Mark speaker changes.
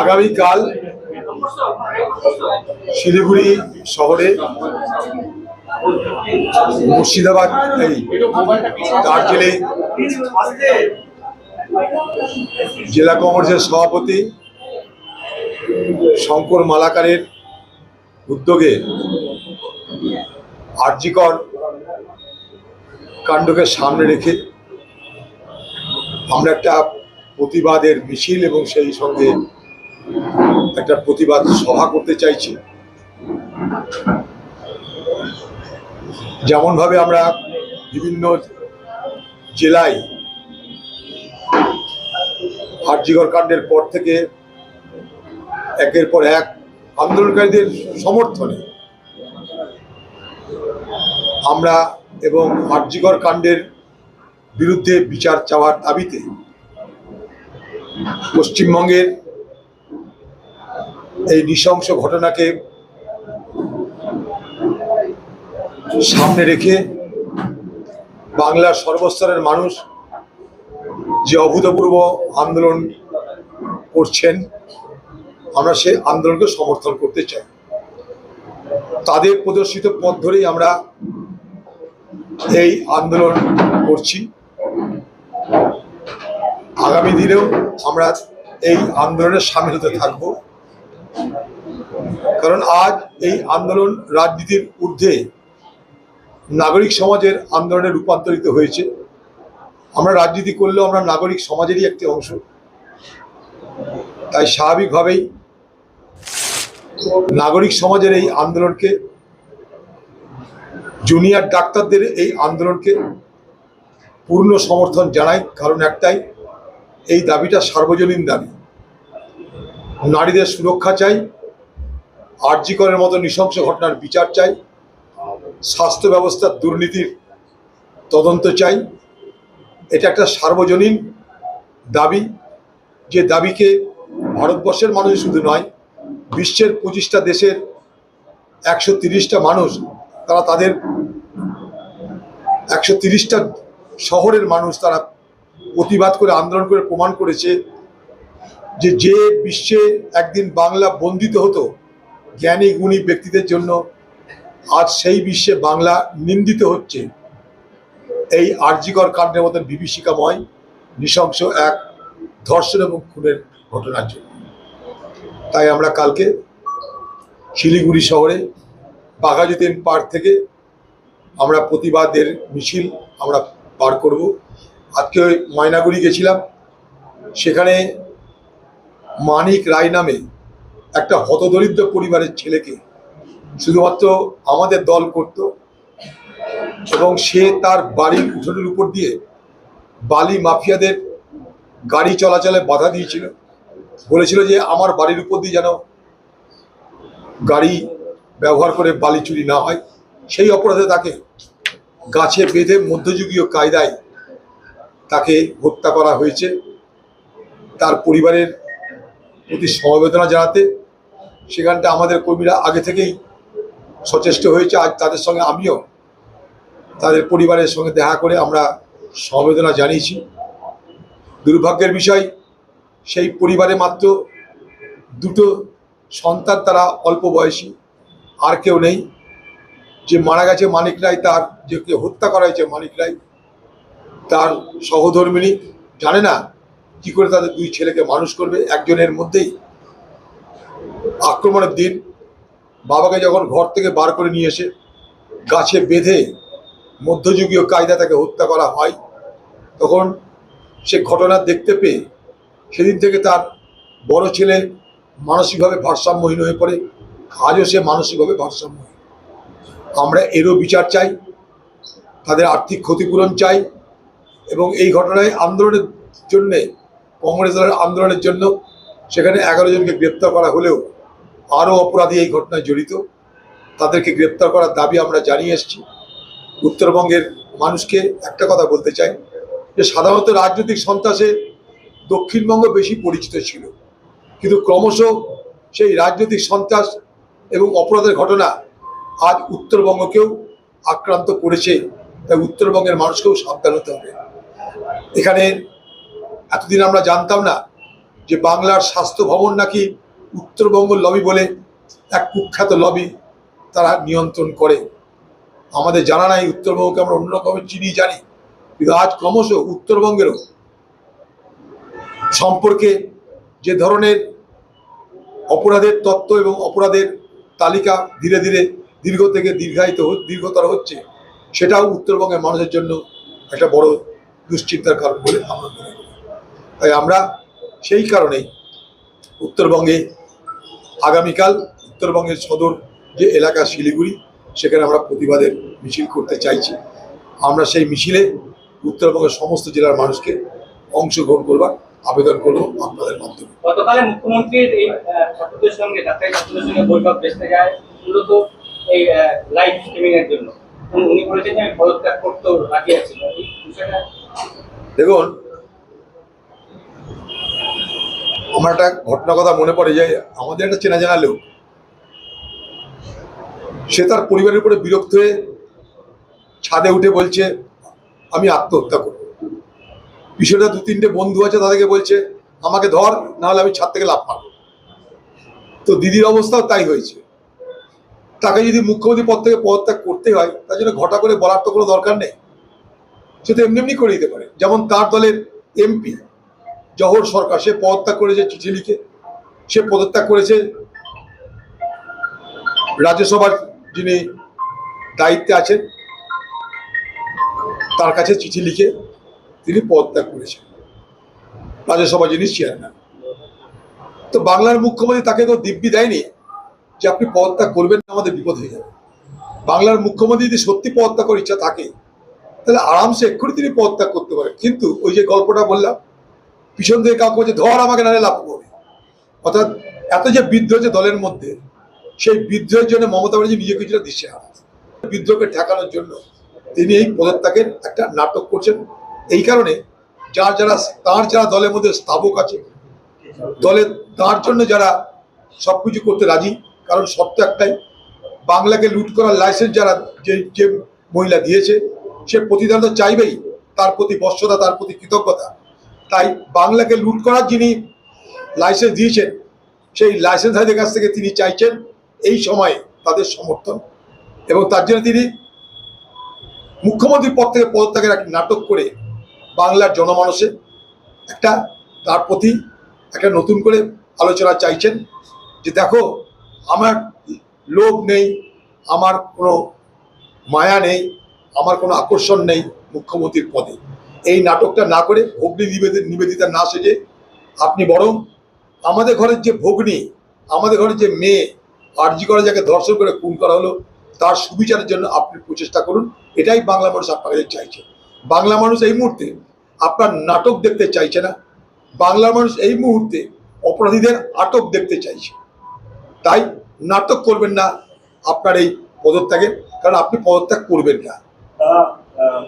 Speaker 1: আগামীকাল শিলিগুড়ি শহরে মুর্শিদাবাদ, এই দার্জিলিং জেলা কংগ্রেসের সভাপতি শঙ্কর মালাকারের উদ্যোগে আর্যিকর কাণ্ডকে সামনে রেখে আমরা একটা প্রতিবাদের মিছিল এবং সেই সঙ্গে একটা প্রতিবাদ সভা করতে চাইছি। যেমনভাবে আমরা বিভিন্ন জেলায় আর্যিকর কাণ্ডের পর থেকে একের পর এক আন্দোলনকারীদের সমর্থনে আমরা এবং আর্যিকর কাণ্ডের বিরুদ্ধে বিচার চাওয়ার দাবিতে পশ্চিমবঙ্গের এই নৃশংস ঘটনাকে সামনে রেখে বাংলার সর্বস্তরের মানুষ যে অভূতপূর্ব আন্দোলন করছেন, আমরা সেই আন্দোলনকে সমর্থন করতে চাই। তাদের প্রদর্শিত পথ ধরেই আমরা এই আন্দোলন করছি। আগামী দিনেও আমরা এই আন্দোলনের সামিল হতে থাকব। কারণ আজ এই আন্দোলন রাজনীতির ঊর্ধ্বে নাগরিক সমাজের আন্দোলনে রূপান্তরিত হয়েছে। আমরা রাজনীতি করলেও আমরা নাগরিক সমাজেরই একটি অংশ। তাই স্বাভাবিকভাবেই নাগরিক সমাজের এই আন্দোলনকে, জুনিয়র ডাক্তারদের এই আন্দোলনকে পূর্ণ সমর্থন জানাই। কারণ একটাই এই দাবিটা সার্বজনীন দাবি। নারীদের সুরক্ষা চাই আর্যিকরের মতো নৃশংস ঘটনার বিচার চাই, স্বাস্থ্য ব্যবস্থার দুর্নীতির তদন্ত চাই। এটা একটা সার্বজনীন দাবি। যে দাবিকে ভারতবর্ষের মানুষ শুধু নয়, বিশ্বের পঁচিশটা দেশের একশো তিরিশটা মানুষ, তারা তাদের একশো তিরিশটা শহরের মানুষ তারা প্রতিবাদ করে, আন্দোলন করে, প্রমাণ করেছে যে যে বিশ্বে একদিন বাংলা বন্দিত হতো, জ্ঞানী, গুণী ব্যক্তিদের জন্য, আজ সেই বিশ্বে বাংলা নিন্দিত হচ্ছে। এই আর্যিকর কাণ্ডের মতন বিভীষিকাময়, নৃশংস এক ধর্ষণ এবং খুনের ঘটনার জন্য। তাই আমরা কালকে শিলিগুড়ি শহরে, বাঘাযতীন পার্ক থেকে আমরা প্রতিবাদের মিছিল আমরা পার করব। আজকে ময়নাগুড়ি গেছিলাম। সেখানে মানিক রায় নামে একটা হতদরিদ্র পরিবারের ছেলেকে শুধুমাত্র আমাদের দল করত এবং সে তার বাড়ির উঠোনের উপর দিয়ে বালি মাফিয়াদের গাড়ি চলাচলে বাধা দিয়েছিল। বলেছিল যে আমার বাড়ির উপর দিয়ে যেন গাড়ি ব্যবহার করে বালি চুরি না হয়। সেই অপরাধে তাকে গাছে বেঁধে মধ্যযুগীয় কায়দায় তাকে হত্যা করা হয়েছে। তার পরিবারের প্রতি সমবেদনা জানাতে সেখানটা আমাদের কর্মীরা আগে থেকেই সচেষ্ট হয়েছে। আজ তাদের সঙ্গে আমিও তাদের পরিবারের সঙ্গে দেখা করে আমরা সমবেদনা জানিয়েছি। দুর্ভাগ্যের বিষয়, সেই পরিবারে মাত্র দুটো সন্তান তারা অল্প বয়সী, আর কেউ নেই। যে মারা গেছে মানিক রায়, তার যে হত্যা করা হয়েছে মানিক রায় তার সহধর্মিনী জানে না কি করে তাদের দুই ছেলেকে মানুষ করবে, একজনের মধ্যেই আক্রমণের দিন। বাবাকে যখন ঘর থেকে বার করে নিয়ে এসে গাছে বেঁধে মধ্যযুগীয় কায়দা তাকে হত্যা করা হয়, তখন সে ঘটনা দেখতে পেয়ে সেদিন থেকে তার বড় ছেলে মানসিকভাবে ভারসাম্যহীন হয়ে পড়ে, আজও সে মানসিকভাবে ভারসাম্যহীন। আমরা এরও বিচার চাই, তাদের আর্থিক ক্ষতিপূরণ চাই এবং এই ঘটনায় আন্দোলনের জন্যে, কংগ্রেস দলের আন্দোলনের জন্য সেখানে এগারো জনকে গ্রেপ্তার করা হলেও আরও অপরাধী এই ঘটনায় জড়িত। তাদেরকে গ্রেপ্তার করার দাবি আমরা জানিয়ে এসেছি। উত্তরবঙ্গের মানুষকে একটা কথা বলতে চাই, যে সাধারণত রাজনৈতিক সন্ত্রাসে দক্ষিণবঙ্গ বেশি পরিচিত ছিল। কিন্তু ক্রমশ সেই রাজনৈতিক সন্ত্রাস এবং অপরাধের ঘটনা আজ উত্তরবঙ্গকেও আক্রান্ত করেছে। তাই উত্তরবঙ্গের মানুষকেও সাবধান হতে হবে। এখানে এতদিন আমরা জানতাম না যে বাংলার স্বাস্থ্য ভবন নাকি উত্তরবঙ্গ লবি বলে এক কুখ্যাত লবি তারা নিয়ন্ত্রণ করে। আমাদের জানা নাই উত্তরবঙ্গকে আমরা অন্যরকমের চিনি জানি, কিন্তু আজ ক্রমশ উত্তরবঙ্গেরও সম্পর্কে যে ধরনের অপরাধের তত্ত্ব এবং অপরাধের তালিকা ধীরে ধীরে দীর্ঘ থেকে দীর্ঘায়িত দীর্ঘতর হচ্ছে, সেটাও উত্তরবঙ্গের মানুষের জন্য একটা বড় দুশ্চিন্তার কারণ বলে আমরা মনে করি। তাই আমরা সেই কারণেই উত্তরবঙ্গে আগামীকাল উত্তরবঙ্গের সদর যে এলাকা শিলিগুড়ি, সেখানে আমরা প্রতিবাদের মিছিল করতে চাইছি। আমরা সেই মিছিলে উত্তরবঙ্গের সমস্ত জেলার মানুষকে অংশগ্রহণ করবার আবেদন করব আপনাদের মাধ্যমে।
Speaker 2: গতকালে মুখ্যমন্ত্রীর এই ছাত্রদের সঙ্গে ছাত্রদের সঙ্গে বৈঠক বেসতে যায় মূলত এই লাইভ জন্য। উনি বলেছেন যে আমি পদত্যাগ করতেও বিষয়টা
Speaker 1: দেখুন, আমার একটা ঘটনা কথা মনে পড়ে যে আমাদের একটা চেনা জানা লোক, সে তার পরিবারের উপরে বিরক্ত হয়ে ছাদে উঠে বলছে, আমি আত্মহত্যা করব। বিষয়টা দু তিনটে বন্ধু আছে তাদেরকে বলছে, আমাকে ধর, নাহলে আমি ছাদ থেকে লাভ মারব। তো দিদির অবস্থাও তাই হয়েছে। তাকে যদি মুখ্যমন্ত্রী পদ থেকে পদত্যাগ করতে হয়, তার জন্য ঘটা করে বলার তো কোনো দরকার নেই। সে তো এমনি এমনি করে দিতে পারে। যেমন তার দলের এমপি জহর সরকার, সে পদত্যাগ করেছে চিঠি লিখে। সে পদত্যাগ করেছে রাজ্যসভার যিনি দায়িত্বে আছেন, তার কাছে চিঠি লিখে তিনি পদত্যাগ করেছেন। রাজ্যসভা যিনি চেয়ারম্যান তো বাংলার মুখ্যমন্ত্রী তাকে তো দিব্যি দেয়নি যে আপনি পদত্যাগ করবেন আমাদের বিপদ হয়ে যাবে। বাংলার মুখ্যমন্ত্রী যদি সত্যি পদত্যাগ করার ইচ্ছা থাকে তাহলে আরামসে এক্ষুনি তিনি পদত্যাগ করতে পারেন। কিন্তু ওই যে গল্পটা বললাম, পিছন থেকে কাউকে বলছে, ধর আমাকে, নাহলে লাভ করবে অর্থাৎ এত যে বিদ্রোহ যে দলের মধ্যে, সেই বিদ্রোহের জন্য মমতা ব্যানার্জি নিজে কিছুটা দিশে বিদ্রোহকে ঠেকানোর জন্য তিনি এই পদত্যাগের একটা নাটক করছেন। এই কারণে যার যারা, তার যারা দলের মধ্যে স্থাবক আছে দলে তার জন্য যারা সব কিছু করতে রাজি, কারণ সত্য একটাই, বাংলাকে লুট করার লাইসেন্স যারা, যে যে মহিলা দিয়েছে সে প্রতিদান তো চাইবেই, তার প্রতি বশ্যতা তার প্রতি কৃতজ্ঞতা। তাই বাংলাকে লুট করার যিনি লাইসেন্স দিয়েছেন, সেই লাইসেন্সধারীদের কাছ থেকে তিনি চাইছেন এই সময়ে তাদের সমর্থন এবং তার জন্য তিনি মুখ্যমন্ত্রীর পদ থেকে পদত্যাগের একটা নাটক করে বাংলার জনমানসে একটা, তার প্রতি একটা নতুন করে আলোচনা চাইছেন যে দেখো, আমার লোভ নেই, আমার কোনো মায়া নেই আমার কোনো আকর্ষণ নেই মুখ্যমন্ত্রীর পদে। এই নাটকটা না করে ভগ্নী নিবেদিত নিবেদিতা না সেজে আপনি বরং আমাদের ঘরের যে ভগ্নী, আমাদের ঘরের যে মেয়ে, আর্জি করা যাকে ধর্ষণ করে খুন করা হলো, তার সুবিচারের জন্য আপনি প্রচেষ্টা করুন। এটাই বাংলা মানুষ আপনার চাইছে। বাংলা মানুষ এই মুহূর্তে আপনার নাটক দেখতে চাইছে না। বাংলা মানুষ এই মুহূর্তে অপরাধীদের আটক দেখতে চাইছে। তাই নাটক করবেন না আপনার এই পদত্যাগে, কারণ আপনি পদত্যাগ করবেন না।
Speaker 3: তারা আহ,